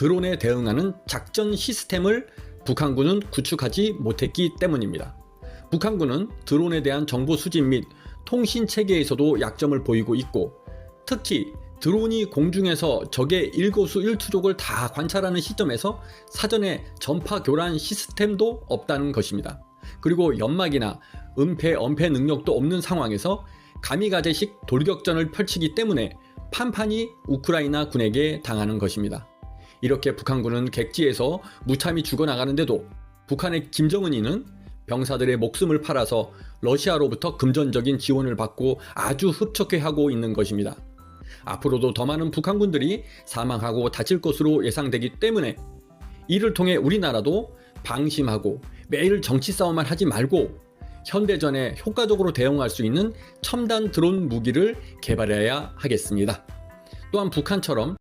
드론에 대응하는 작전 시스템을 북한군은 구축하지 못했기 때문입니다. 북한군은 드론에 대한 정보 수집 및 통신 체계에서도 약점을 보이고 있고 특히 드론이 공중에서 적의 일거수 일투족을 다 관찰하는 시점에서 사전에 전파 교란 시스템도 없다는 것입니다. 그리고 연막이나 은폐, 엄폐 능력도 없는 상황에서 가미가제식 돌격전을 펼치기 때문에 판판이 우크라이나 군에게 당하는 것입니다. 이렇게 북한군은 객지에서 무참히 죽어나가는데도 북한의 김정은이는 병사들의 목숨을 팔아서 러시아로부터 금전적인 지원을 받고 아주 흡족해 하고 있는 것입니다. 앞으로도 더 많은 북한군들이 사망하고 다칠 것으로 예상되기 때문에 이를 통해 우리나라도 방심하고 매일 정치 싸움만 하지 말고 현대전에 효과적으로 대응할 수 있는 첨단 드론 무기를 개발해야 하겠습니다. 또한 북한처럼